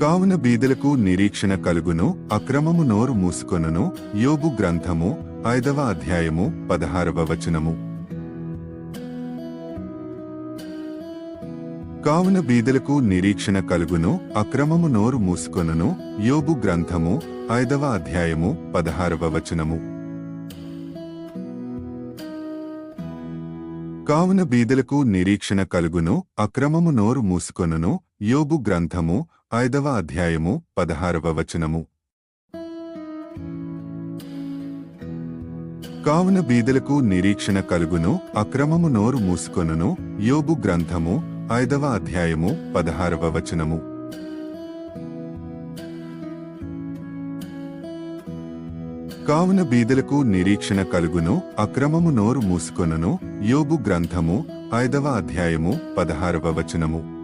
కావున బీదలకు నిరీక్షణ కలుగును అక్రమము నోరు మూసుకొనును యోబు గ్రంథము ఐదవ అధ్యాయము పదహారవ వచనము. కావున బీదలకు నిరీక్షణ కలుగును అక్రమము నోరు మూసుకొనును యోబు గ్రంథము ఐదవ అధ్యాయము పదహారవ వచనము. కావున బీదలకు నిరీక్షణ కలుగును అక్రమము నోరు మూసుకొనును. యోబు గ్రంథము ఐదవ అధ్యాయము పదహారవ వచనము. కావున బీదలకు నిరీక్షణ కలుగును అక్రమము నోరు మూసుకొనును. యోబు గ్రంథము ఐదవ అధ్యాయము పదహారవ వచనము. కావున బీదలకు నిరీక్షణ కలుగును అక్రమము నోరు మూసుకొనును. యోబు గ్రంథము ఐదవ అధ్యాయము పదహారవ వచనము.